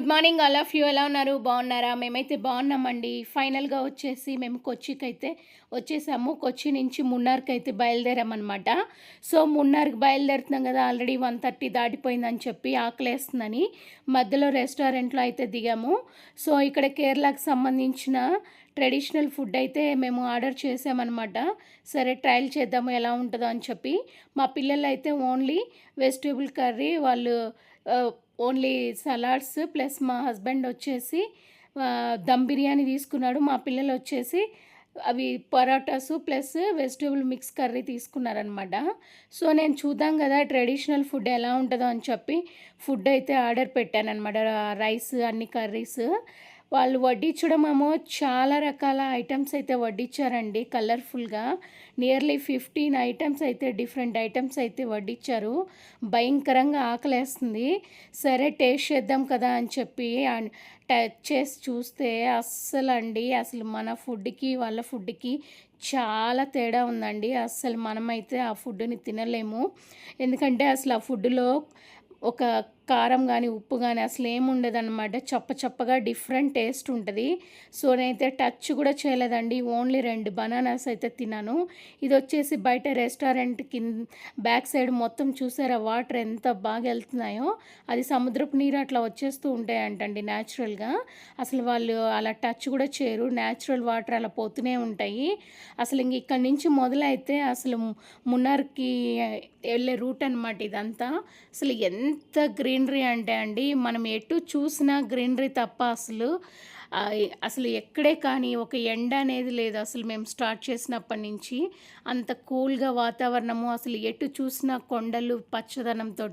Good morning all of you. ఎలా ఉన్నారు? బాగున్నారా? మేమైతే బాగున్నామండి. ఫైనల్గా వచ్చేసి మేము కొచ్చికి అయితే వచ్చేసాము. కొచ్చి నుంచి మున్నార్కి అయితే బయలుదేరామన్నమాట. సో మున్నార్కి బయలుదేరుతున్నాం కదా ఆల్రెడీ వన్ థర్టీ దాటిపోయిందని చెప్పి ఆకలేస్తుందని మధ్యలో రెస్టారెంట్లో అయితే దిగాము. సో ఇక్కడ కేరళకు సంబంధించిన ట్రెడిషనల్ ఫుడ్ అయితే మేము ఆర్డర్ చేసామన్నమాట. సరే ట్రయల్ చేద్దాము ఎలా ఉంటుందో అని చెప్పి. మా పిల్లలు అయితే ఓన్లీ వెజిటేబుల్ కర్రీ వాళ్ళు ఓన్లీ సలాడ్స్ ప్లస్ మా హస్బెండ్ వచ్చేసి దమ్ బిర్యానీ తీసుకున్నాడు. మా పిల్లలు వచ్చేసి అవి parathas plus vegetable mix curry తీసుకున్నారనమాట so నేను చూద్దాం కదా ట్రెడిషనల్ ఫుడ్ ఎలా ఉంటుందో అని చెప్పి ఫుడ్ అయితే ఆర్డర్ పెట్టాను అనమాట రైస్ అన్ని కర్రీస్. వాళ్ళు వడ్డించడం చాలా రకాల ఐటమ్స్ అయితే వడ్డించారండి కలర్ఫుల్గా. నియర్లీ ఫిఫ్టీన్ ఐటమ్స్ అయితే డిఫరెంట్ ఐటమ్స్ అయితే వడ్డించారు. భయంకరంగా ఆకలేస్తుంది. సరే టేస్ట్ చేద్దాం కదా అని చెప్పి టచ్ చేసి చూస్తే అస్సలు అండి అసలు మన ఫుడ్కి వాళ్ళ ఫుడ్కి చాలా తేడా ఉందండి. అస్సలు మనమైతే ఆ ఫుడ్ని తినలేము. ఎందుకంటే అసలు ఆ ఫుడ్లో ఒక కారం కానీ ఉప్పు కానీ అసలు ఏముండదన్నమాట చప్ప చప్పగా డిఫరెంట్ టేస్ట్ ఉంటుంది. సో నేనైతే టచ్ కూడా చేయలేదండి. ఓన్లీ రెండు బనానాస్ అయితే తిన్నాను. ఇది వచ్చేసి బయట రెస్టారెంట్ కింద బ్యాక్ సైడ్ మొత్తం చూసారా వాటర్ ఎంత బాగా వెళ్తున్నాయో. అది సముద్రపు నీరు అట్లా వచ్చేస్తూ ఉంటాయంటండి న్యాచురల్గా. అసలు వాళ్ళు అలా టచ్ కూడా చేయరు. న్యాచురల్ వాటర్ అలా పోతూనే ఉంటాయి. అసలు ఇంక ఇక్కడి నుంచి మొదలైతే అసలు మున్నార్కి వెళ్ళే రూట్ అనమాట ఇదంతా. అసలు ఎంత గ్రీన్ గ్రీనరీ అంటే అండి మనం ఎటు చూసినా గ్రీనరీ తప్ప అసలు అసలు ఎక్కడే కానీ ఒక ఎండ అనేది లేదు. అసలు మేము స్టార్ట్ చేసినప్పటి నుంచి అంత కూల్గా వాతావరణము అసలు ఎటు చూసినా కొండలు పచ్చదనంతో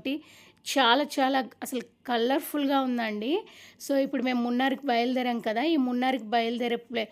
చాలా చాలా అసలు కలర్ఫుల్గా ఉందండి. సో ఇప్పుడు మేము మున్నార్కి బయలుదేరాం కదా ఈ మున్నార్కి బయలుదేరే ప్లే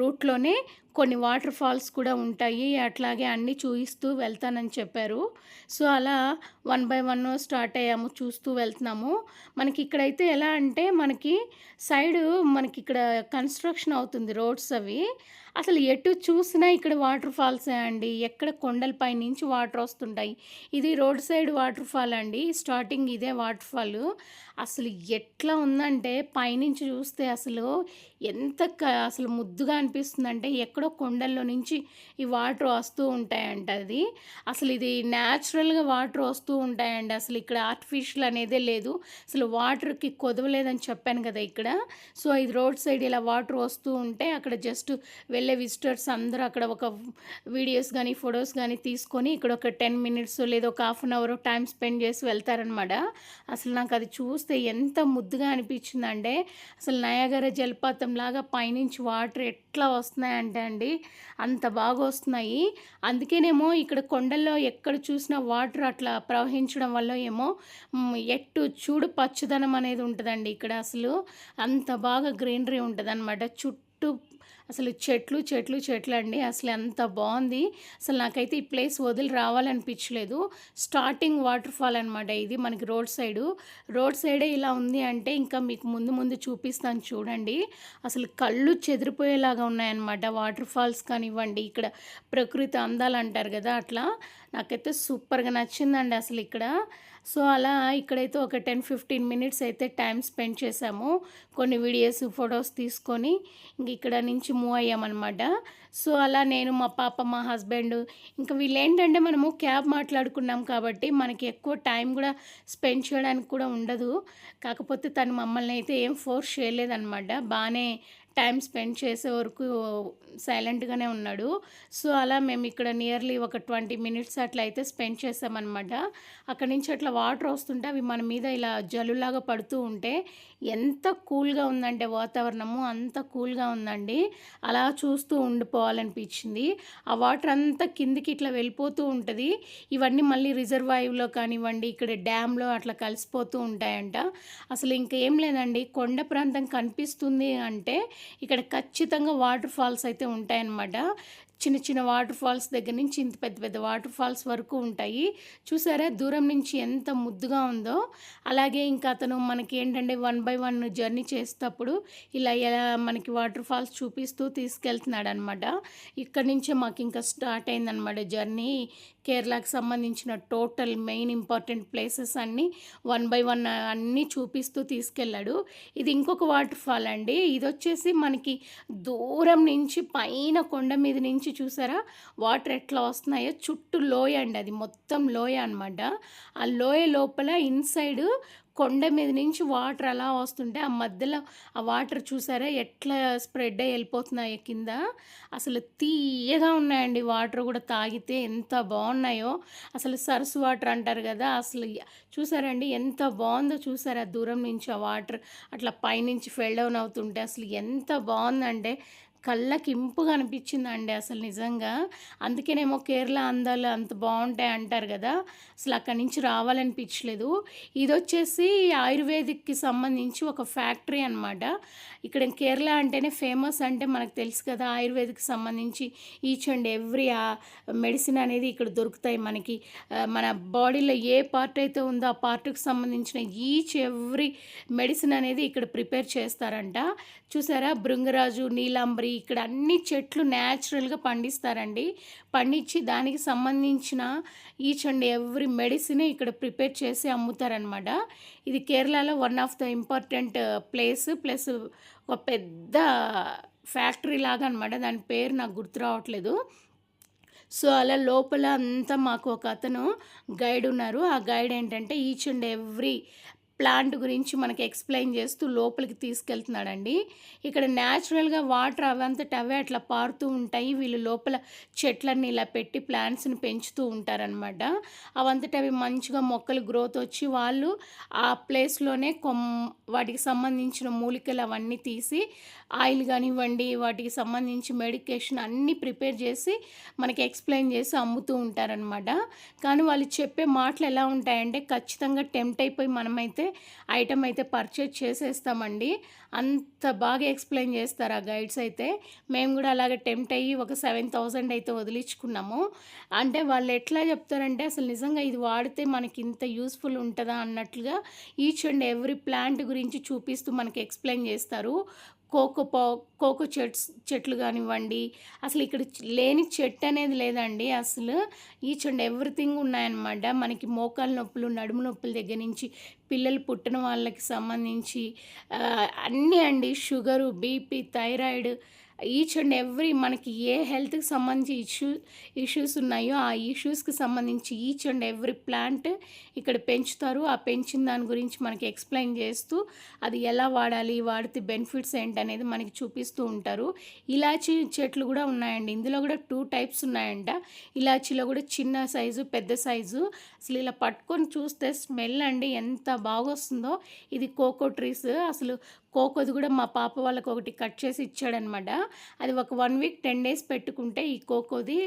రూట్లోనే కొన్ని వాటర్ ఫాల్స్ కూడా ఉంటాయి. అట్లాగే అన్నీ చూపిస్తూ వెళ్తానని చెప్పారు. సో అలా వన్ బై వన్ స్టార్ట్ అయ్యాము చూస్తూ వెళ్తున్నాము. మనకి ఇక్కడైతే ఎలా అంటే మనకి సైడ్ మనకి ఇక్కడ కన్స్ట్రక్షన్ అవుతుంది రోడ్స్ అవి. అసలు ఎటు చూసినా ఇక్కడ వాటర్ ఫాల్సే అండి. ఎక్కడ కొండలపై నుంచి వాటర్ వస్తుంటాయి. ఇది రోడ్ సైడ్ వాటర్ ఫాల్ అండి. స్టార్టింగ్ ఇదే వాటర్ ఫాల్. అసలు ఎట్లా ఉందంటే పైనుంచి చూస్తే అసలు ఎంత క- అసలు ముద్దుగా అనిపిస్తుందంటే ఎక్కడ కొండల్లో నుంచి ఈ వాటర్ వస్తూ ఉంటాయంట అది. అసలు ఇది న్యాచురల్గా వాటర్ వస్తూ ఉంటాయండి. అసలు ఇక్కడ ఆర్టిఫిషియల్ అనేదే లేదు. అసలు వాటర్కి కొదవలేదని చెప్పాను కదా ఇక్కడ. సో ఇది రోడ్ సైడ్ ఇలా వాటర్ వస్తూ ఉంటే అక్కడ జస్ట్ వెళ్ళే విజిటర్స్ అందరూ అక్కడ ఒక వీడియోస్ కానీ ఫొటోస్ కానీ తీసుకొని ఇక్కడ ఒక టెన్ మినిట్స్ లేదా ఒక half an hour time spend చేసి వెళ్తారనమాట. అసలు నాకు అది చూస్తే ఎంత ముద్దుగా అనిపించిందంటే అసలు నయాగర జలపాతం లాగా పైనుంచి వాటర్ ఎట్లా వస్తున్నాయంటే అండి అంత బాగా వస్తున్నాయి అందుకేనేమో ఇక్కడ కొండల్లో ఎక్కడ చూసినా వాటర్ అట్లా ప్రవహించడం వల్ల ఏమో ఎట్టు చూడు పచ్చదనం అనేది ఉంటుందండి ఇక్కడ అసలు. అంత బాగా గ్రీనరీ ఉంటుంది చుట్టూ అసలు చెట్లు చెట్లు చెట్లు అండి. అసలు ఎంత బాగుంది. అసలు నాకైతే ఈ ప్లేస్ వదిలి రావాలనిపించలేదు. స్టార్టింగ్ వాటర్ ఫాల్ అనమాట ఇది మనకి రోడ్ సైడు. రోడ్ సైడే ఇలా ఉంది అంటే ఇంకా మీకు ముందు ముందు చూపిస్తాను చూడండి. అసలు కళ్ళు చెదిరిపోయేలాగా ఉన్నాయన్నమాట. వాటర్ ఫాల్స్ కానివ్వండి ఇక్కడ ప్రకృతి అందాలు అంటారు కదా అట్లా. నాకైతే సూపర్గా నచ్చిందండి అసలు ఇక్కడ. సో అలా ఇక్కడైతే ఒక టెన్ ఫిఫ్టీన్ మినిట్స్ అయితే టైం స్పెండ్ చేసాము కొన్ని వీడియోస్ ఫొటోస్ తీసుకొని ఇంక ఇక్కడ నుంచి మూవ్ అయ్యామన్నమాట. సో అలా నేను మా పాప మా హస్బెండ్ ఇంకా వీళ్ళు ఏంటంటే మనము క్యాబ్ మాట్లాడుకున్నాం కాబట్టి మనకి ఎక్కువ టైం కూడా స్పెండ్ చేయడానికి కూడా ఉండదు. కాకపోతే తను మమ్మల్ని అయితే ఏం ఫోర్స్ చేయలేదన్నమాట. బాగానే టైం స్పెండ్ చేసే వరకు సైలెంట్గానే ఉన్నాడు. సో అలా మేము ఇక్కడ నియర్లీ ఒక ట్వంటీ మినిట్స్ అట్లా అయితే స్పెండ్ చేసామన్నమాట అక్కడి నుంచి అట్లా వాటర్ వస్తుంటే అవి మన మీద ఇలా జల్లులాగా పడుతూ ఉంటే ఎంత కూల్గా ఉందంటే వాతావరణము అంత కూల్గా ఉందండి. అలా చూస్తూ ఉండిపోవాలనిపించింది. ఆ వాటర్ అంతా కిందికి ఇట్లా వెళ్ళిపోతూ ఉంటుంది. ఇవన్నీ మళ్ళీ రిజర్వాయువ్లో కానివ్వండి ఇక్కడ డ్యామ్లో అట్లా కలిసిపోతూ ఉంటాయంట. అసలు ఇంకేం లేదండి. కొండ ప్రాంతం కనిపిస్తుంది అంటే ఇక్కడ ఖచ్చితంగా వాటర్ ఫాల్స్ అయితే ఉంటాయన్నమాట. చిన్న చిన్న వాటర్ ఫాల్స్ దగ్గర నుంచి ఇంత పెద్ద పెద్ద వాటర్ ఫాల్స్ వరకు ఉంటాయి. చూసారా? దూరం నుంచి ఎంత ముద్దుగా ఉందో. అలాగే ఇంకా అతను మనకి ఏంటంటే వన్ బై వన్ జర్నీ చేసేటప్పుడు ఇలా ఎలా మనకి వాటర్ ఫాల్స్ చూపిస్తూ తీసుకెళ్తున్నాడు అనమాట ఇక్కడ నుంచే మాకు ఇంకా స్టార్ట్ అయిందనమాట జర్నీ. కేరళకి సంబంధించిన టోటల్ మెయిన్ ఇంపార్టెంట్ ప్లేసెస్ అన్నీ వన్ బై వన్ అన్నీ చూపిస్తూ తీసుకెళ్ళాడు. ఇది ఇంకొక వాటర్ ఫాల్ అండి. ఇది వచ్చేసి మనకి దూరం నుంచి పైన కొండ మీద నుంచి చూసారా? వాటర్ ఎట్లా వస్తున్నాయో? చుట్టూ లోయ అండి అది. మొత్తం లోయ అనమాట ఆ లోయ లోపల ఇన్సైడ్ కొండ మీద నుంచి వాటర్ అలా వస్తుంటే ఆ మధ్యలో ఆ వాటర్ చూసారా? ఎట్లా స్ప్రెడ్ అయ్యి వెళ్ళిపోతున్నాయో కింద. అసలు తీయగా ఉన్నాయండి వాటర్ కూడా తాగితే ఎంత బాగున్నాయో. అసలు సరస్సు వాటర్ అంటారు కదా అసలు చూసారండి ఎంత బాగుందో చూసారా? దూరం నుంచి ఆ వాటర్ అట్లా పైనుంచి ఫెల్ డౌన్ అవుతుంటే అసలు ఎంత బాగుందంటే కళ్ళకి ఇంపుగా అనిపించిందండి అసలు నిజంగా. అందుకేనేమో కేరళ అందాలు అంత బాగుంటాయి అంటారు కదా. అసలు అక్కడి నుంచి రావాలనిపించలేదు. ఇది వచ్చేసి ఆయుర్వేదిక్కి సంబంధించి ఒక ఫ్యాక్టరీ అనమాట ఇక్కడ కేరళ అంటేనే ఫేమస్ అంటే మనకు తెలుసు కదా ఆయుర్వేదిక్ సంబంధించి ఈచ్ అండ్ ఎవ్రీ మెడిసిన్ అనేది ఇక్కడ దొరుకుతాయి మనకి. మన బాడీలో ఏ పార్ట్ అయితే ఉందో ఆ పార్ట్కి సంబంధించిన ఈచ్ ఎవ్రీ మెడిసిన్ అనేది ఇక్కడ ప్రిపేర్ చేస్తారంట. చూసారా? భృంగరాజు నీలాంబరి ఇక్కడ అన్ని చెట్లు న్యాచురల్గా పండిస్తారండి. పండించి దానికి సంబంధించిన ఈచ్ అండ్ ఎవ్రీ మెడిసిన్ ఇక్కడ ప్రిపేర్ చేసి అమ్ముతారనమాట ఇది కేరళలో one of the important place. Plus ఒక పెద్ద ఫ్యాక్టరీ లాగా అనమాట దాని పేరు నాకు గుర్తు రావట్లేదు. సో అలా లోపల అంతా మాకు ఒక అతను గైడ్ ఉన్నారు. ఆ గైడ్ ఏంటంటే ఈచ్ అండ్ ఎవ్రీ ప్లాంట్ గురించి మనకి ఎక్స్ప్లెయిన్ చేస్తూ లోపలికి తీసుకెళ్తున్నాడండి. ఇక్కడ న్యాచురల్గా వాటర్ అవంతట అవే అట్లా పారుతూ ఉంటాయి. వీళ్ళు లోపల చెట్లన్నీ ఇలా పెట్టి ప్లాంట్స్ని పెంచుతూ ఉంటారనమాట అవంతట అవి మంచిగా మొక్కలు గ్రోత్ వచ్చి వాళ్ళు ఆ ప్లేస్లోనే కొమ్ వాటికి సంబంధించిన మూలికలు అవన్నీ తీసి ఆయిల్ కానివ్వండి వాటికి సంబంధించి మెడికేషన్ అన్నీ ప్రిపేర్ చేసి మనకి ఎక్స్ప్లెయిన్ చేసి అమ్ముతూ ఉంటారనమాట కానీ వాళ్ళు చెప్పే మాటలు ఎలా ఉంటాయంటే ఖచ్చితంగా టెంప్ట్ అయిపోయి మనమైతే ఐటమ్ అయితే పర్చేజ్ చేసేస్తామండి. అంత బాగా ఎక్స్ప్లెయిన్ చేస్తారు ఆ గైడ్స్ అయితే. మేము కూడా అలాగే టెంప్ట్ అయ్యి ఒక సెవెన్ థౌజండ్ అయితే వదిలించుకున్నాము. అంటే వాళ్ళు ఎట్లా చెప్తారంటే అసలు నిజంగా ఇది వాడితే మనకి ఇంత యూస్ఫుల్ ఉంటుందా అన్నట్లుగా ఈచ్ అండ్ ఎవ్రీ ప్లాంట్ గురించి చూపిస్తూ మనకి ఎక్స్ప్లెయిన్ చేస్తారు. కోకో పో కోకో చెట్స్ చెట్లు కానివ్వండి. అసలు ఇక్కడ లేని చెట్టు అనేది లేదండి. అసలు ఈచ్ అండ్ ఎవ్రీథింగ్ ఉన్నాయన్నమాట. మనకి మోకాలు నొప్పులు నడుము నొప్పుల దగ్గర నుంచి పిల్లలు పుట్టిన వాళ్ళకి సంబంధించి అన్నీ అండి. Sugar BP thyroid each and every మనకి ఏ హెల్త్కి సంబంధించి ఇష్యూ ఇష్యూస్ ఉన్నాయో ఆ ఇష్యూస్కి సంబంధించి ఈచ్ అండ్ ఎవ్రీ ప్లాంట్ ఇక్కడ పెంచుతారు. ఆ పెంచిన దాని గురించి మనకి ఎక్స్ప్లెయిన్ చేస్తూ అది ఎలా వాడాలి వాడితే బెనిఫిట్స్ ఏంటనేది మనకి చూపిస్తూ ఉంటారు. ఇలాచీ చెట్లు కూడా ఉన్నాయండి. ఇందులో కూడా టూ టైప్స్ ఉన్నాయంట. ఇలాచీలో కూడా చిన్న సైజు పెద్ద సైజు. అసలు ఇలా పట్టుకొని చూస్తే స్మెల్ అండి ఎంత బాగొస్తుందో. ఇది కోకో ట్రీస్. అసలు కోకోది కూడా మా పాప వాళ్ళకి ఒకటి కట్ చేసి ఇచ్చాడనమాట. అది ఒక వన్ వీక్ టెన్ డేస్ పెట్టుకుంటే ఈ కోకోది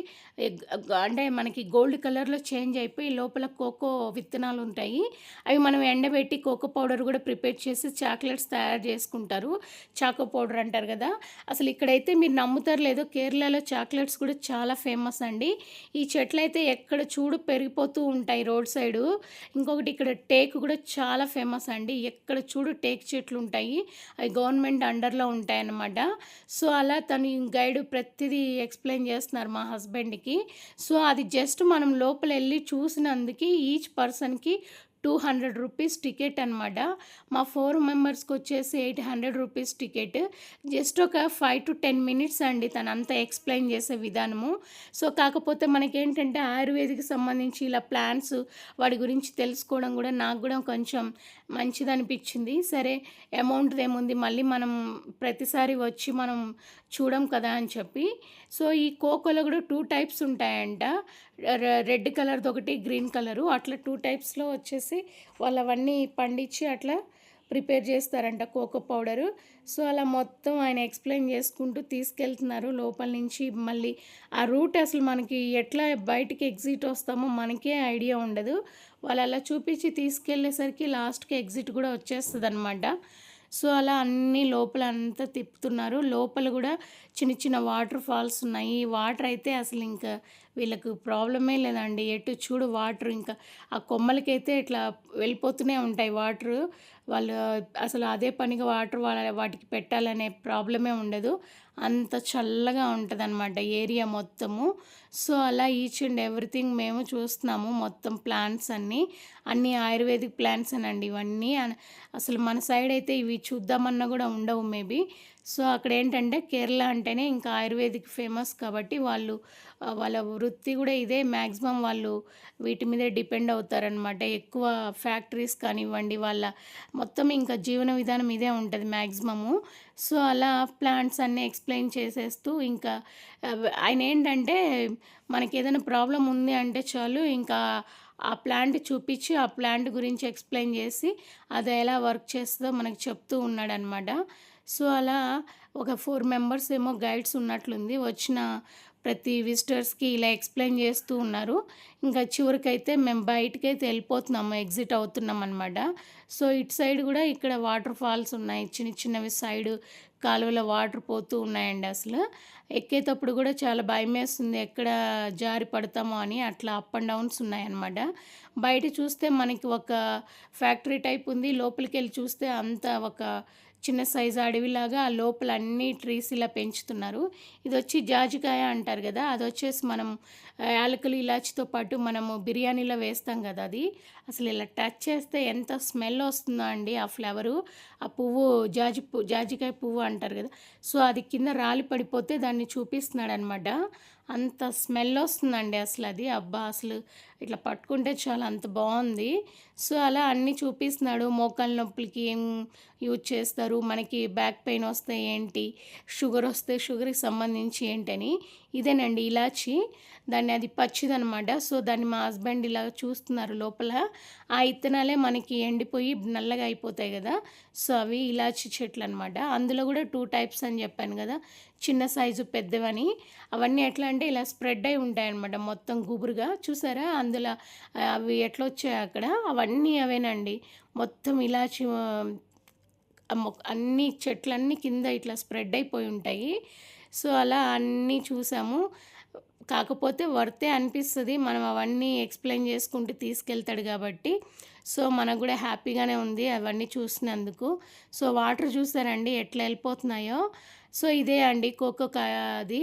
అంటే మనకి గోల్డ్ కలర్లో చేంజ్ అయిపోయి లోపల కోకో విత్తనాలు ఉంటాయి. అవి మనం ఎండబెట్టి కోకో పౌడర్ కూడా ప్రిపేర్ చేసి చాక్లెట్స్ తయారు చేసుకుంటారు. చాకో పౌడర్ అంటారు కదా. అసలు ఇక్కడైతే మీరు నమ్ముతారు లేదో కేరళలో చాక్లెట్స్ కూడా చాలా ఫేమస్ అండి. ఈ చెట్లు అయితే ఎక్కడ చూడు పెరిగిపోతూ ఉంటాయి రోడ్ సైడు. ఇంకొకటి ఇక్కడ టేక్ కూడా చాలా ఫేమస్ అండి. ఎక్కడ చూడు టేక్ చెట్లు ఉంటాయి. అవి గవర్నమెంట్ అండర్లో ఉంటాయన్నమాట. సో అలా తను గైడ్ ప్రతిదీ ఎక్స్ప్లెయిన్ చేస్తున్నారు మా హస్బెండ్కి. సో అది జస్ట్ మనం లోపల వెళ్ళి చూసినందుకు ఈచ్ పర్సన్కి టూ హండ్రెడ్ రూపీస్ టికెట్ అనమాట మా ఫోర్ మెంబర్స్కి వచ్చేసి eight hundred rupees ticket. Just ఒక ఫైవ్ టు టెన్ మినిట్స్ అండి తను అంతా ఎక్స్ప్లెయిన్ చేసే విధానము. సో కాకపోతే మనకేంటంటే ఆయుర్వేదికి సంబంధించి ఇలా ప్లాన్స్ వాడి గురించి తెలుసుకోవడం కూడా నాకు కూడా కొంచెం మంచిది అనిపించింది సరే అమౌంట్ ఏముంది? మళ్ళీ మనం ప్రతిసారి వచ్చి మనం చూడం కదా అని చెప్పి. సో ఈ కోకోలో కూడా టూ టైప్స్ ఉంటాయంట. రెడ్ కలర్ది ఒకటి గ్రీన్ కలరు. అట్లా టూ టైప్స్లో వచ్చేసి వాళ్ళు అవన్నీ పండించి అట్లా ప్రిపేర్ చేస్తారంట కోకో పౌడరు. సో అలా మొత్తం ఆయన ఎక్స్ప్లెయిన్ చేసుకుంటూ తీసుకెళ్తున్నారు లోపల నుంచి. మళ్ళీ ఆ రూట్ అసలు మనకి ఎట్లా బయటికి ఎగ్జిట్ వస్తామో మనకే ఐడియా ఉండదు. వాళ్ళు అలా చూపించి తీసుకెళ్ళేసరికి లాస్ట్కి ఎగ్జిట్ కూడా వచ్చేస్తుంది అనమాట సో అలా అన్ని లోపల అంతా తిప్పుతున్నారు. లోపల కూడా చిన్న చిన్న వాటర్ ఫాల్స్ ఉన్నాయి. ఈ వాటర్ అయితే అసలు ఇంకా వీళ్ళకు ప్రాబ్లమే లేదండి. ఎటు చూడు వాటర్ ఇంకా ఆ కొమ్మలకైతే ఇట్లా వెళ్ళిపోతూనే ఉంటాయి వాటర్. వాళ్ళు అసలు అదే పనిగా వాటర్ వాళ్ళ వాటికి పెట్టాలనే ప్రాబ్లమే ఉండదు. అంత చల్లగా ఉంటుంది అనమాట ఏరియా మొత్తము. సో అలా ఈచ్ అండ్ ఎవ్రీథింగ్ మేము చూస్తున్నాము మొత్తం ప్లాంట్స్ అన్నీ. అన్ని ఆయుర్వేదిక్ ప్లాంట్స్ అనండి ఇవన్నీ. అసలు మన సైడ్ అయితే ఇవి చూద్దామన్నా కూడా ఉండవు మేబీ. సో అక్కడ ఏంటంటే కేరళ అంటేనే ఇంకా ఆయుర్వేదిక్ ఫేమస్ కాబట్టి వాళ్ళు వాళ్ళ వృత్తి కూడా ఇదే. మ్యాక్సిమం వాళ్ళు వీటి మీదే డిపెండ్ అవుతారనమాట ఎక్కువ ఫ్యాక్టరీస్ కానివ్వండి వాళ్ళ మొత్తం ఇంకా జీవన విధానం ఇదే ఉంటుంది మ్యాక్సిమము సో అలా ప్లాంట్స్ అన్నీ ఎక్స్ప్లెయిన్ చేసేస్తూ ఇంకా ఆయన ఏంటంటే మనకి ఏదైనా ప్రాబ్లం ఉంది అంటే చాలు ఇంకా ఆ ప్లాంట్ చూపించి ఆ ప్లాంట్ గురించి ఎక్స్ప్లెయిన్ చేసి అది ఎలా వర్క్ చేస్తుందో మనకి చెప్తూ ఉన్నాడనమాట సో అలా ఒక ఫోర్ మెంబర్స్ ఏమో గైడ్స్ ఉన్నట్లుంది. వచ్చిన ప్రతి విజిటర్స్కి ఇలా ఎక్స్ప్లెయిన్ చేస్తూ ఉన్నారు. ఇంకా చివరికైతే మేము బయటకైతే వెళ్ళిపోతున్నాము ఎగ్జిట్ అవుతున్నాం అనమాట సో ఇటు సైడ్ కూడా ఇక్కడ వాటర్ ఫాల్స్ ఉన్నాయి. చిన్న చిన్నవి సైడ్ కాలువలో వాటర్ పోతూ ఉన్నాయండి అసలు. ఎక్కేటప్పుడు కూడా చాలా భయం వేస్తుంది ఎక్కడ జారి పడతామో అని. అట్లా అప్ అండ్ డౌన్స్ ఉన్నాయన్నమాట బయట చూస్తే మనకి ఒక ఫ్యాక్టరీ టైప్ ఉంది. లోపలికి వెళ్ళి చూస్తే అంత ఒక చిన్న సైజు అడవిలాగా ఆ లోపల అన్ని ట్రీస్ ఇలా పెంచుతున్నారు. ఇది వచ్చి జాజికాయ అంటారు కదా అది వచ్చేసి మనం యాలకులు ఇలాచితో పాటు మనము బిర్యానీలో వేస్తాం కదా అది. అసలు ఇలా టచ్ చేస్తే ఎంత స్మెల్ వస్తుందో అండి ఆ ఫ్లవరు. ఆ పువ్వు జాజి పువ్వు జాజికాయ పువ్వు అంటారు కదా. సో అది కింద రాలి పడిపోతే దాన్ని చూపిస్తున్నాడు అనమాట అంత స్మెల్ వస్తుందండి అసలు అది. అబ్బా అసలు ఇట్లా పట్టుకుంటే చాలా అంత బాగుంది. సో అలా అన్నీ చూపిస్తున్నాడు. మోకాళ్ళ నొప్పులకి ఏం యూజ్ చేస్తారు? మనకి బ్యాక్ పెయిన్ వస్తే ఏంటి? షుగర్ వస్తే షుగర్కి సంబంధించి ఏంటని. ఇదేనండి ఇలాచి. దాన్ని అది పచ్చిదనమాట. సో దాన్ని మా హస్బెండ్ ఇలా చూస్తున్నారు లోపల. ఆ ఇత్తనాలే మనకి ఎండిపోయి నల్లగా అయిపోతాయి కదా. సో అవి ఇలాచి చెట్లు అనమాట అందులో కూడా టూ టైప్స్ అని చెప్పాను కదా. చిన్న సైజు పెద్దవని. అవన్నీ ఎట్లా అంటే ఇలా స్ప్రెడ్ అయి ఉంటాయి అనమాట మొత్తం గుబురుగా. చూసారా? అందులో అవి ఎట్లా వచ్చాయి అక్కడ? అవన్నీ అవేనండి. మొత్తం ఇలాచి అన్ని చెట్లన్నీ కింద ఇట్లా స్ప్రెడ్ అయిపోయి ఉంటాయి. సో అలా అన్నీ చూసాము. కాకపోతే వర్తే అనిపిస్తుంది. మనం అవన్నీ ఎక్స్ప్లెయిన్ చేసుకుంటూ తీసుకెళ్తాడు కాబట్టి. సో మనకు కూడా హ్యాపీగానే ఉంది అవన్నీ చూసినందుకు. సో వాటర్ చూసారండి ఎట్లా వెళ్ళిపోతున్నాయో? సో ఇదే అండి కోకో అది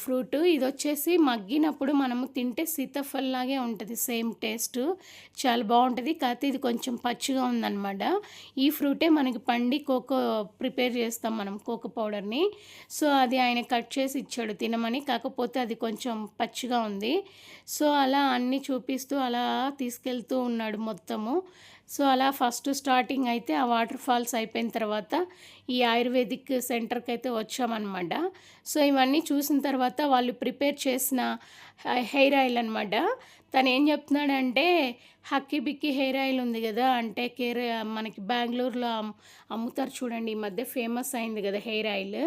ఫ్రూట్ ఇది వచ్చేసి మగ్గినప్పుడు మనము తింటే సీతాఫల్ లాగే ఉంటుంది సేమ్ టేస్ట్. చాలా బాగుంటుంది కాకపోతే ఇది కొంచెం పచ్చిగా ఉందన్నమాట. ఈ ఫ్రూటే మనకి పండి కోకో ప్రిపేర్ చేస్తాం మనం కోకో పౌడర్ని. సో అది ఆయన కట్ చేసి ఇచ్చాడు తినమని. కాకపోతే అది కొంచెం పచ్చిగా ఉంది. సో అలా అన్నీ చూపిస్తూ అలా తీసుకెళ్తూ ఉన్నాడు మొత్తము. సో అలా ఫస్ట్ స్టార్టింగ్ అయితే ఆ వాటర్ ఫాల్స్ అయిపోయిన తర్వాత ఈ ఆయుర్వేదిక్ సెంటర్కి అయితే వచ్చామన్నమాట. సో ఇవన్నీ చూసిన తర్వాత వాళ్ళు ప్రిపేర్ చేసిన హెయిర్ ఆయిల్ అనమాట తను ఏం చెప్తున్నాడంటే హక్కీ బిక్కి హెయిర్ ఆయిల్ ఉంది కదా అంటే కేర్ మనకి బెంగళూరులో అమ్ముతారు చూడండి ఈ మధ్య ఫేమస్ అయింది కదా హెయిర్ ఆయిల్.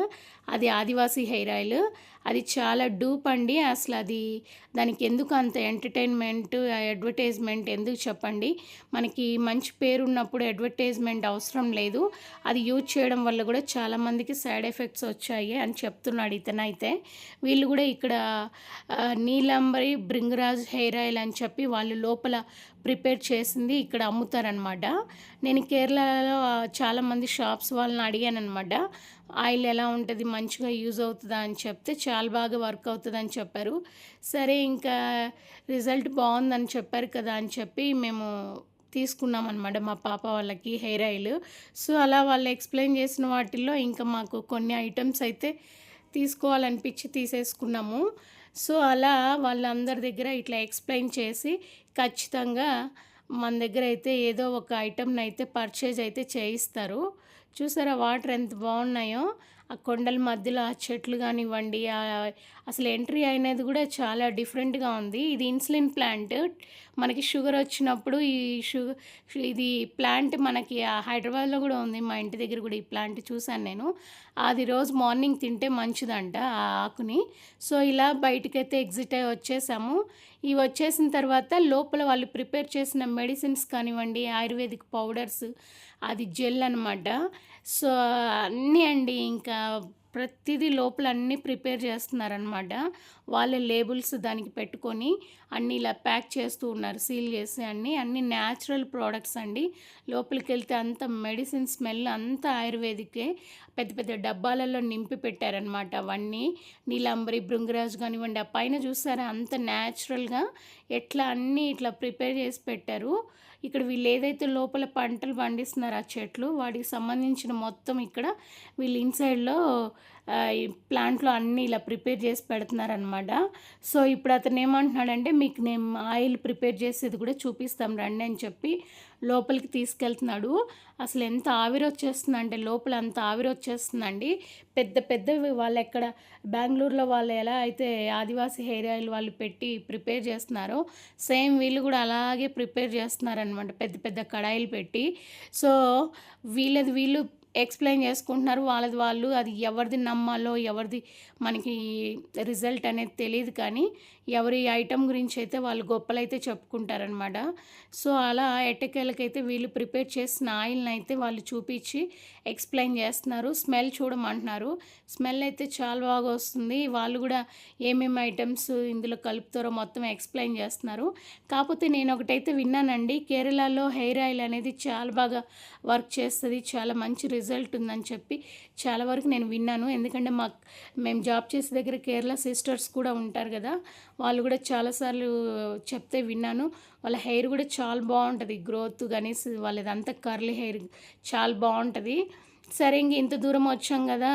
అది ఆదివాసీ హెయిర్ ఆయిల్. అది చాలా డూప్ అండి అసలు అది. దానికి ఎందుకు అంత ఎంటర్టైన్మెంట్ అడ్వర్టైజ్మెంట్ ఎందుకు చెప్పండి? మనకి మంచి పేరు ఉన్నప్పుడు అడ్వర్టైజ్మెంట్ అవసరం లేదు. అది యూజ్ చేయడం వల్ల కూడా చాలామందికి సైడ్ ఎఫెక్ట్స్ వచ్చాయి అని చెప్తున్నాడు ఇతనైతే. వీళ్ళు కూడా ఇక్కడ నీలంబరి నీలాంబరి బ్రింగరాజ్ హెయిర్ ఆయిల్ అని చెప్పి వాళ్ళు లోపల ప్రిపేర్ చేసింది ఇక్కడ అమ్ముతారనమాట. నేను కేరళలో చాలామంది షాప్స్ వాళ్ళని అడిగాను అనమాట ఆయిల్ ఎలా ఉంటుంది? మంచిగా యూజ్ అవుతుందా అని చెప్తే చాలా బాగా వర్క్ అవుతుంది అని చెప్పారు. సరే ఇంకా రిజల్ట్ బాగుందని చెప్పారు కదా అని చెప్పి మేము తీసుకున్నాం అనమాట మా పాప వాళ్ళకి హెయిర్ ఆయిల్. సో అలా వాళ్ళు ఎక్స్ప్లెయిన్ చేసిన వాటిల్లో ఇంకా మాకు కొన్ని ఐటమ్స్ అయితే తీసుకోవాలనిపించి తీసేసుకున్నాము. సో అలా వాళ్ళందరి దగ్గర ఇట్లా ఎక్స్ప్లెయిన్ చేసి ఖచ్చితంగా మన దగ్గర అయితే ఏదో ఒక ఐటమ్ని అయితే పర్చేజ్ అయితే చేయిస్తారు. చూసారా వాటర్ ఎంత బాగున్నాయో? ఆ కొండల మధ్యలో ఆ చెట్లు కానివ్వండి అసలు ఎంట్రీ అయినది కూడా చాలా డిఫరెంట్గా ఉంది. ఇది ఇన్సులిన్ ప్లాంట్ మనకి షుగర్ వచ్చినప్పుడు ఈ షుగర్ ఇది ప్లాంట్ మనకి హైదరాబాద్లో కూడా ఉంది మా ఇంటి దగ్గర కూడా ఈ ప్లాంట్ చూశాను నేను. అది రోజు మార్నింగ్ తింటే మంచిదంట ఆ ఆకుని. సో ఇలా బయటకైతే ఎగ్జిట్ అయ్యి వచ్చేసాము. ఇవి వచ్చేసిన తర్వాత లోపల వాళ్ళు ప్రిపేర్ చేసిన మెడిసిన్స్ కానివ్వండి ఆయుర్వేదిక్ పౌడర్స్ అది జెల్ అనమాట సో అన్నీ అండి ఇంకా ప్రతిదీ లోపల అన్నీ ప్రిపేర్ చేస్తున్నారనమాట వాళ్ళే లేబుల్స్ దానికి పెట్టుకొని అన్నీ ఇలా ప్యాక్ చేస్తూ ఉన్నారు సీల్ చేసి అన్నీ. అన్నీ న్యాచురల్ ప్రోడక్ట్స్ అండి. లోపలికి వెళ్తే అంత మెడిసిన్ స్మెల్ అంతా ఆయుర్వేదికే. పెద్ద పెద్ద డబ్బాలలో నింపి పెట్టారనమాట అవన్నీ. నీలాంబరి భృంగరాజు కానివ్వండి ఆ పైన చూసారా? అంత న్యాచురల్గా ఎట్లా అన్నీ ఇట్లా ప్రిపేర్ చేసి పెట్టారు. ఇక్కడ వీళ్ళు ఏదైతే లోపల పంటలు పండిస్తున్నారు ఆ చెట్లు వాటికి సంబంధించిన మొత్తం ఇక్కడ వీళ్ళు ఇన్సైడ్లో ఈ ప్లాంట్లో అన్నీ ఇలా ప్రిపేర్ చేసి పెడుతున్నారనమాట సో ఇప్పుడు అతను ఏమంటున్నాడంటే మీకు నేను ఆయిల్ ప్రిపేర్ చేసేది కూడా చూపిస్తాం రండి అని చెప్పి లోపలికి తీసుకెళ్తున్నాడు. అసలు ఎంత ఆవిరి వచ్చేస్తుంది అంటే లోపల అంత ఆవిరి వచ్చేస్తుందండి పెద్ద పెద్దవి వాళ్ళు ఎక్కడ బెంగళూరులో వాళ్ళు ఎలా అయితే ఆదివాసీ హెయిర్ ఆయిల్ వాళ్ళు పెట్టి ప్రిపేర్ చేస్తున్నారో సేమ్ వీళ్ళు కూడా అలాగే ప్రిపేర్ చేస్తున్నారనమాట పెద్ద పెద్ద కడాయిలు పెట్టి. సో వీళ్ళది వీళ్ళు ఎక్స్ప్లెయిన్ చేసుకుంటున్నారు. వాళ్ళది వాళ్ళు అది ఎవరిది నమ్మాలో ఎవరిది మనకి రిజల్ట్ అనేది తెలియదు కానీ ఎవరి ఐటమ్ గురించి అయితే వాళ్ళు గొప్పలైతే చెప్పుకుంటారనమాట సో అలా ఎట్టకేలకైతే వీళ్ళు ప్రిపేర్ చేసిన ఆయిల్ని అయితే వాళ్ళు చూపించి ఎక్స్ప్లెయిన్ చేస్తున్నారు. స్మెల్ చూడమంటున్నారు. స్మెల్ అయితే చాలా బాగా వస్తుంది. వాళ్ళు కూడా ఏమేమి ఐటమ్స్ ఇందులో కలుపుతారో మొత్తం ఎక్స్ప్లెయిన్ చేస్తున్నారు. కాకపోతే నేను ఒకటైతే విన్నానండి కేరళలో హెయిర్ ఆయిల్ అనేది చాలా బాగా వర్క్ చేస్తుంది చాలా మంచి రిజల్ట్ ఉందని చెప్పి చాలా వరకు నేను విన్నాను. ఎందుకంటే మాకు మేము జాబ్ చేసే దగ్గర కేరళ సిస్టర్స్ కూడా ఉంటారు కదా వాళ్ళు కూడా చాలాసార్లు చెప్తే విన్నాను. వాళ్ళ హెయిర్ కూడా చాలా బాగుంటుంది. గ్రోత్ కానీ వాళ్ళదంతా కర్లీ హెయిర్ చాలా బాగుంటుంది. సరే ఇంక ఇంత దూరం వచ్చాం కదా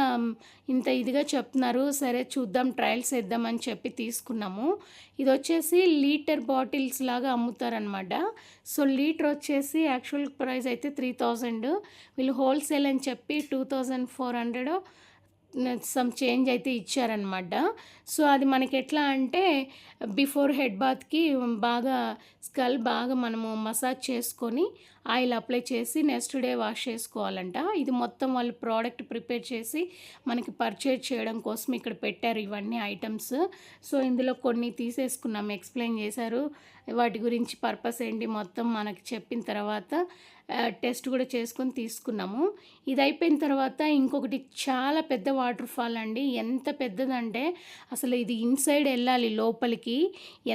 ఇంత ఇదిగా చెప్తున్నారు. సరే చూద్దాం ట్రయల్స్ వేద్దామని చెప్పి తీసుకున్నాము. ఇది వచ్చేసి లీటర్ బాటిల్స్ లాగా అమ్ముతారనమాట సో లీటర్ వచ్చేసి యాక్చువల్ ప్రైస్ అయితే త్రీ థౌజండ్ వీళ్ళు హోల్సేల్ అని చెప్పి two thousand four hundred some change అయితే ఇచ్చారనమాట సో అది మనకి ఎట్లా అంటే బిఫోర్ హెడ్ బాత్కి బాగా స్కల్ బాగా మనము మసాజ్ చేసుకొని ఆయిల్ అప్లై చేసి నెక్స్ట్ డే వాష్ చేసుకోవాలంట. ఇది మొత్తం వాళ్ళు ప్రోడక్ట్ ప్రిపేర్ చేసి మనకి పర్చేజ్ చేయడం కోసం ఇక్కడ పెట్టారు ఇవన్నీ ఐటమ్స్ సో ఇందులో కొన్ని తీసేసుకున్నాం. ఎక్స్ప్లెయిన్ చేశారు. వాటి గురించి పర్పస్ ఏంటి మొత్తం మనకి చెప్పిన తర్వాత టెస్ట్ కూడా చేసుకొని తీసుకున్నాము. ఇది అయిపోయిన తర్వాత ఇంకొకటి చాలా పెద్ద వాటర్ ఫాల్ అండి. ఎంత పెద్దదంటే అసలు ఇది ఇన్సైడ్ వెళ్ళాలి లోపలికి.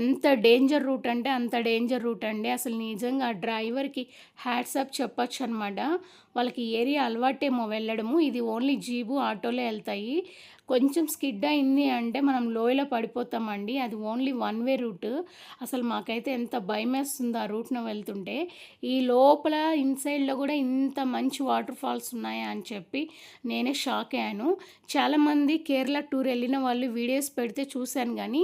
ఎంత డేంజర్ రూట్ అంటే అంత డేంజర్ రూట్ అండి. అసలు నిజంగా ఆ డ్రైవర్కి హ్యాట్సప్ చెప్పొచ్చు అనమాట వాళ్ళకి ఏరియా అలవాటేమో వెళ్ళడము. ఇది ఓన్లీ జీబు ఆటోలే వెళ్తాయి. కొంచెం స్కిడ్ అయింది అంటే మనం లోయలో పడిపోతామండి. అది ఓన్లీ వన్ వే రూట్. అసలు మాకైతే ఎంత భయం వేస్తుంది ఆ రూట్న వెళ్తుంటే ఈ లోపల ఇన్సైడ్లో కూడా ఇంత మంచి వాటర్ ఫాల్స్ ఉన్నాయా అని చెప్పి నేనే షాక్ అయ్యాను. చాలామంది కేరళ టూర్ వెళ్ళిన వాళ్ళు వీడియోస్ పెడితే చూశాను కానీ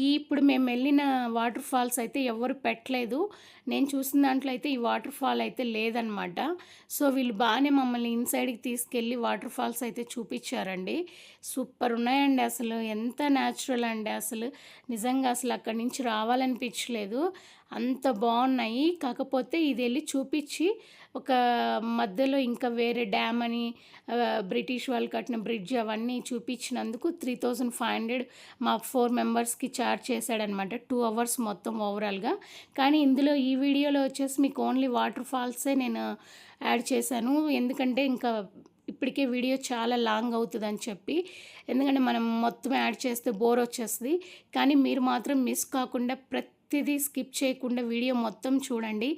ఈ ఇప్పుడు మేము వెళ్ళిన వాటర్ ఫాల్స్ అయితే ఎవరు పెట్టలేదు. నేను చూసిన దాంట్లో అయితే ఈ వాటర్ ఫాల్ అయితే లేదనమాట. సో వీళ్ళు బాగానే మమ్మల్ని ఇన్సైడ్కి తీసుకెళ్ళి వాటర్ ఫాల్స్ అయితే చూపించారండి. సూపర్ ఉన్నాయండి అసలు. ఎంత న్యాచురల్ అండి అసలు. నిజంగా అసలు అక్కడి నుంచి రావాలనిపించలేదు. అంత బాగున్నాయి. కాకపోతే ఇది వెళ్ళి చూపించి ఒక మధ్యలో ఇంకా వేరే డ్యామ్ అని బ్రిటిష్ వాళ్ళు కట్టిన బ్రిడ్జ్ అవన్నీ చూపించినందుకు త్రీ థౌజండ్ ఫైవ్ హండ్రెడ్ మా ఫోర్ మెంబర్స్కి ఛార్జ్ చేశాడనమాట టూ అవర్స్ మొత్తం ఓవరాల్గా కానీ ఇందులో ఈ వీడియోలో వచ్చేసి మీకు ఓన్లీ వాటర్ ఫాల్సే నేను యాడ్ చేశాను. ఎందుకంటే ఇంకా ఇప్పటికే వీడియో చాలా లాంగ్ అవుతుందని చెప్పి. ఎందుకంటే మనం మొత్తం యాడ్ చేస్తే బోర్ వచ్చేస్తుంది. కానీ మీరు మాత్రం మిస్ కాకుండా ప్రతిదీ స్కిప్ చేయకుండా వీడియో మొత్తం చూడండి.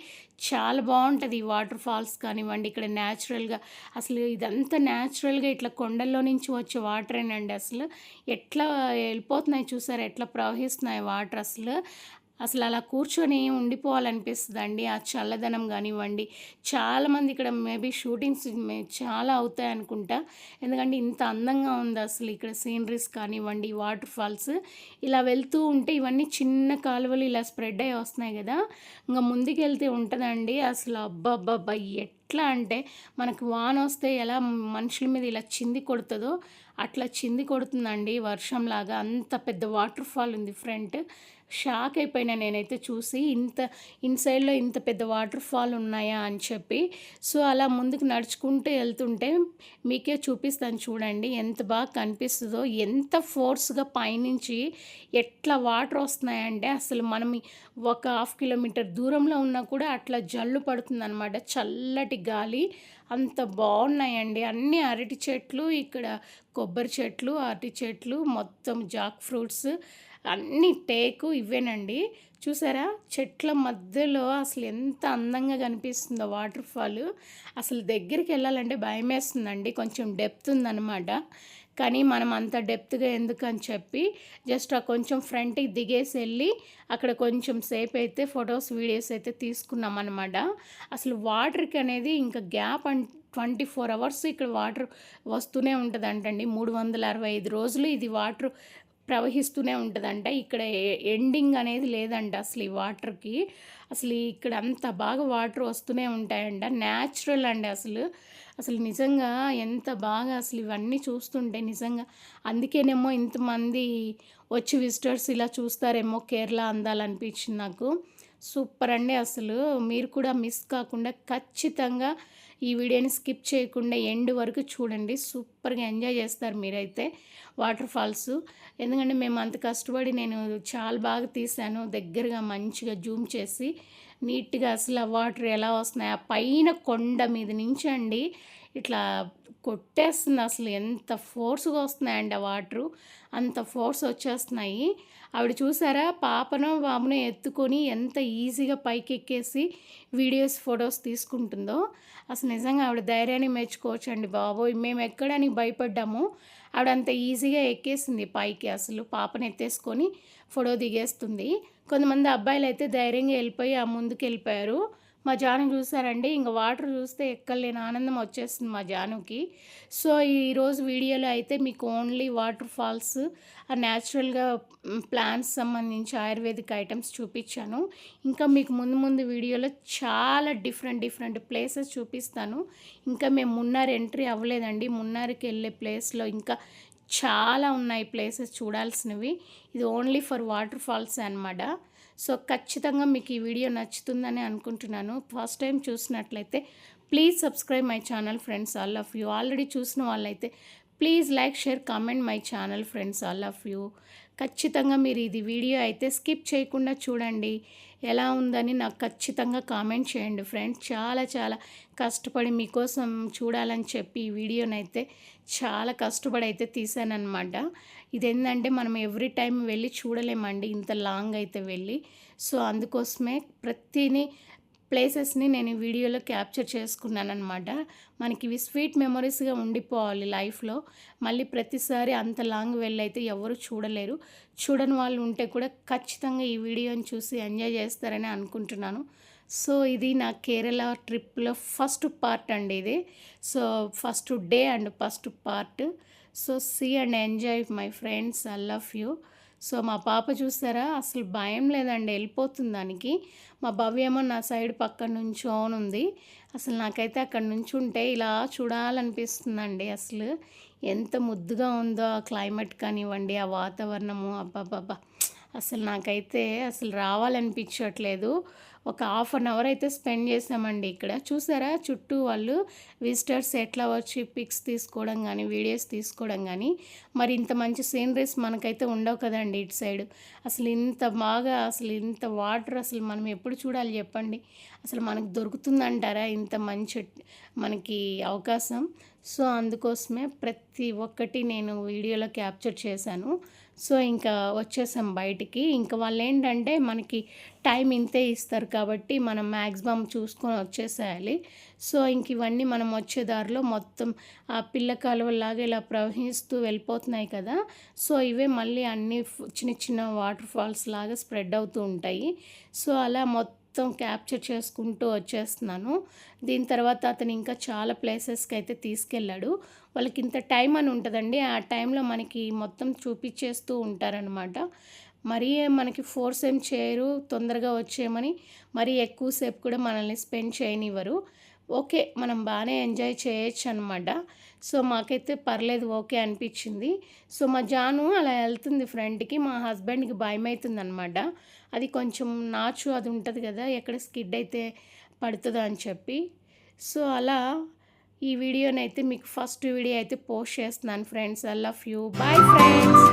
చాలా బాగుంటుంది ఈ వాటర్ ఫాల్స్ కానివ్వండి ఇక్కడ న్యాచురల్గా అసలు ఇదంతా న్యాచురల్గా ఇట్లా కొండల్లో నుంచి వచ్చే వాటర్ ఏనండి అసలు. ఎట్లా వెళ్ళిపోతున్నాయి చూసారు? ఎట్లా ప్రవహిస్తున్నాయి వాటర్ అసలు? అసలు అలా కూర్చొని ఉండిపోవాలనిపిస్తుందండి. ఆ చల్లదనం కానివ్వండి. చాలామంది ఇక్కడ మేబీ షూటింగ్స్ చాలా అవుతాయి అనుకుంటా. ఎందుకంటే ఇంత అందంగా ఉంది అసలు ఇక్కడ సీనరీస్ కానివ్వండి వాటర్ ఫాల్స్. ఇలా వెళ్తూ ఉంటే ఇవన్నీ చిన్న కాలువలు ఇలా స్ప్రెడ్ అయ్యి వస్తున్నాయి కదా. ఇంకా ముందుకెళ్తే ఉంటుందండి. అసలు అబ్బా అబ్బా ఎట్లా అంటే మనకు వాన వస్తే ఎలా మనుషుల మీద ఇలా చింది కొడుతుందో అట్లా చింది కొడుతుందండి వర్షంలాగా. అంత పెద్ద వాటర్ ఫాల్ ఉంది ఫ్రంట్. షాక్ అయిపోయినా నేనైతే చూసి ఇంత ఇన్సైడ్లో ఇంత పెద్ద వాటర్ ఫాల్ ఉన్నాయా అని చెప్పి. సో అలా ముందుకు నడుచుకుంటూ వెళ్తుంటే మీకే చూపిస్తాను చూడండి. ఎంత బాగా కనిపిస్తుందో ఎంత ఫోర్స్గా పైనుంచి ఎట్లా వాటర్ వస్తున్నాయంటే అసలు మనం ఒక హాఫ్ కిలోమీటర్ దూరంలో ఉన్నా కూడా అట్లా జల్లు పడుతుంది అనమాట చల్లటి గాలి. అంత బాగున్నాయండి. అన్ని అరటి చెట్లు ఇక్కడ కొబ్బరి చెట్లు అరటి చెట్లు మొత్తం జాక్ ఫ్రూట్స్ అన్ని టేకు ఇవేనండి చూసారా? చెట్ల మధ్యలో అసలు ఎంత అందంగా కనిపిస్తుందో వాటర్ ఫాల్ అసలు దగ్గరికి వెళ్ళాలంటే భయం వేస్తుందండి కొంచెం డెప్త్ ఉందన్నమాట. కానీ మనం అంత డెప్త్గా ఎందుకని చెప్పి జస్ట్ ఆ కొంచెం ఫ్రంట్కి దిగేసి వెళ్ళి అక్కడ కొంచెం సేపు అయితే ఫొటోస్ వీడియోస్ అయితే తీసుకున్నాం అనమాట అసలు వాటర్కి అనేది ఇంకా gap and twenty four hours ఇక్కడ వాటర్ వస్తూనే ఉంటుంది అంటండి మూడు వందల అరవై ఐదు రోజులు ఇది వాటర్ ప్రవహిస్తూనే ఉంటుందంట. ఇక్కడ ఎండింగ్ అనేది లేదంట అసలు ఈ వాటర్కి. అసలు ఇక్కడ అంత బాగా వాటర్ వస్తూనే ఉంటాయంట. న్యాచురల్ అండి అసలు. అసలు నిజంగా ఎంత బాగా అసలు ఇవన్నీ చూస్తుంటే నిజంగా. అందుకేనేమో ఇంతమంది వచ్చి విజిటర్స్ ఇలా చూస్తారేమో కేరళ అందాలనిపించింది నాకు. సూపర్ అండి అసలు. మీరు కూడా మిస్ కాకుండా ఖచ్చితంగా ఈ వీడియోని స్కిప్ చేయకుండా ఎండ్ వరకు చూడండి. సూపర్గా ఎంజాయ్ చేస్తారు మీరైతే వాటర్ ఫాల్స్ ఎందుకంటే మేము అంత కష్టపడి నేను చాలా బాగా తీసాను దగ్గరగా మంచిగా జూమ్ చేసి నీట్గా అసలు ఆ వాటర్ ఎలా వస్తున్నాయి ఆ పైన కొండ మీద నుంచి అండి ఇట్లా కొట్టేస్తుంది అసలు ఎంత ఫోర్స్గా వస్తున్నాయండి ఆ వాటరు. అంత ఫోర్స్ వచ్చేస్తున్నాయి. ఆవిడ చూసారా? పాపను వామును ఎత్తుకొని ఎంత ఈజీగా పైకి ఎక్కేసి వీడియోస్ ఫొటోస్ తీసుకుంటుందో. అసలు నిజంగా ఆవిడ ధైర్యాన్ని మెచ్చుకోవచ్చు అండి బాబోయ్. మేము ఎక్కడానికి భయపడ్డాము. ఆవిడ అంత ఈజీగా ఎక్కేసింది పైకి అసలు. పాపను ఎత్తేసుకొని ఫోటో దిగేస్తుంది. కొంతమంది అబ్బాయిలు అయితే ధైర్యంగా వెళ్ళిపోయి ఆ ముందుకు వెళ్ళిపోయారు మా జాను చూసారండి. ఇంకా వాటర్ చూస్తే ఎక్కలేని ఆనందం వచ్చేస్తుంది మా జానుకి. సో ఈరోజు వీడియోలో అయితే మీకు ఓన్లీ వాటర్ ఫాల్స్ ఆ న్యాచురల్గా ప్లాంట్స్ సంబంధించి ఆయుర్వేదిక్ ఐటమ్స్ చూపించాను. ఇంకా మీకు ముందు ముందు వీడియోలో చాలా డిఫరెంట్ డిఫరెంట్ ప్లేసెస్ చూపిస్తాను. ఇంకా మేము మున్నార్ ఎంట్రీ అవ్వలేదండి. మున్నార్కి వెళ్ళే ప్లేస్లో ఇంకా చాలా ఉన్నాయి ప్లేసెస్ చూడాల్సినవి. ఇది ఓన్లీ ఫర్ వాటర్ ఫాల్స్ అనమాట సో ఖచ్చితంగా మీకు ఈ వీడియో నచ్చుతుందని అనుకుంటున్నాను. ఫస్ట్ టైం చూసినట్లయితే please subscribe my channel friends all of you already చూసిన వాళ్ళైతే please like share comment my channel friends all of you. ఖచ్చితంగా మీరు ఇది వీడియో అయితే స్కిప్ చేయకుండా చూడండి. ఎలా ఉందని నాకు ఖచ్చితంగా కామెంట్ చేయండి ఫ్రెండ్స్. చాలా చాలా కష్టపడి మీకోసం చూడాలని చెప్పి ఈ వీడియోనైతే చాలా కష్టపడి అయితే తీసానమాట ఇదేంటంటే మనం ఎవ్రీ టైం వెళ్ళి చూడలేమండి ఇంత లాంగ్ అయితే వెళ్ళి. సో అందుకోసమే ప్రతిని ప్లేసెస్ని నేను వీడియోలో క్యాప్చర్ చేసుకున్నాను అనమాట మనకి ఇవి స్వీట్ మెమరీస్గా ఉండిపోవాలి లైఫ్లో మళ్ళీ ప్రతిసారి అంత లాంగ్ వెళ్ళైతే ఎవరు చూడలేరు. చూడని వాళ్ళు ఉంటే కూడా ఖచ్చితంగా ఈ వీడియోని చూసి ఎంజాయ్ చేస్తారని అనుకుంటున్నాను. సో ఇది నా కేరళ ట్రిప్లో ఫస్ట్ పార్ట్ అండి ఇది. So first day and first part so see and enjoy my friends I love you so మా పాప చూసారా అసలు భయం లేదండి వెళ్ళిపోతుంది దానికి. మా భవ్యమో నా సైడ్ పక్కన నుంచోనుంది అసలు నాకైతే అక్కడ నుంచి ఉంటే ఇలా చూడాలనిపిస్తుందండి అసలు. ఎంత ముద్దుగా ఉందో ఆ క్లైమేట్ కానివ్వండి ఆ వాతావరణము అబ్బాబ్బాబ్బా. అసలు నాకైతే అసలు రావాలనిపించట్లేదు. ఒక హాఫ్ అన్ అవర్ అయితే స్పెండ్ చేసామండి ఇక్కడ. చూసారా? చుట్టూ వాళ్ళు విజిటర్స్ ఎట్లా వచ్చి పిక్స్ తీసుకోవడం కానీ వీడియోస్ తీసుకోవడం కానీ మరి ఇంత మంచి సీనరీస్ మనకైతే ఉండవు కదండి ఇటు సైడ్. అసలు ఇంత బాగా అసలు ఇంత వాటర్ అసలు మనం ఎప్పుడు చూడాలి చెప్పండి? అసలు మనకు దొరుకుతుందంటారా ఇంత మంచి మనకి అవకాశం? సో అందుకోసమే ప్రతి ఒక్కటి నేను వీడియోలో క్యాప్చర్ చేశాను. సో ఇంకా వచ్చేసాం బయటికి. ఇంకా వాళ్ళు ఏంటంటే మనకి టైం ఇంతే ఇస్తారు కాబట్టి మనం మ్యాక్సిమం చూసుకొని వచ్చేసేయాలి. సో ఇంక ఇవన్నీ మనం వచ్చే దారిలో మొత్తం ఆ పిల్ల కాలువలాగా ఇలా ప్రవహిస్తూ వెళ్ళిపోతున్నాయి కదా. సో ఇవే మళ్ళీ అన్ని చిన్న చిన్న వాటర్ ఫాల్స్ లాగా స్ప్రెడ్ అవుతూ ఉంటాయి. సో అలా మొత్తం మొత్తం క్యాప్చర్ చేసుకుంటూ వచ్చేస్తున్నాను. దీని తర్వాత అతను ఇంకా చాలా ప్లేసెస్కి అయితే తీసుకెళ్ళాడు. వాళ్ళకి ఇంత టైం అని ఉంటుందండి. ఆ టైంలో మనకి మొత్తం చూపించేస్తూ ఉంటారనమాట మరీ మనకి ఫోర్స్ ఏం చేయరు తొందరగా వచ్చేయమని. మరీ ఎక్కువసేపు కూడా మనల్ని స్పెండ్ చేయనివ్వరు. ఓకే మనం బాగానే ఎంజాయ్ చేయొచ్చు అనమాట సో మాకైతే పర్లేదు ఓకే అనిపించింది. సో మా జాను అలా వెళ్తుంది ఫ్రెండ్కి. మా హస్బెండ్కి భయం అవుతుంది అనమాట అది కొంచెం నాచు అది ఉంటుంది కదా ఎక్కడ స్కిడ్ అయితే పడుతుందో అని చెప్పి. సో అలా ఈ వీడియోనైతే మీకు ఫస్ట్ వీడియో అయితే పోస్ట్ చేస్తున్నాను friends. I love you. Bye friends.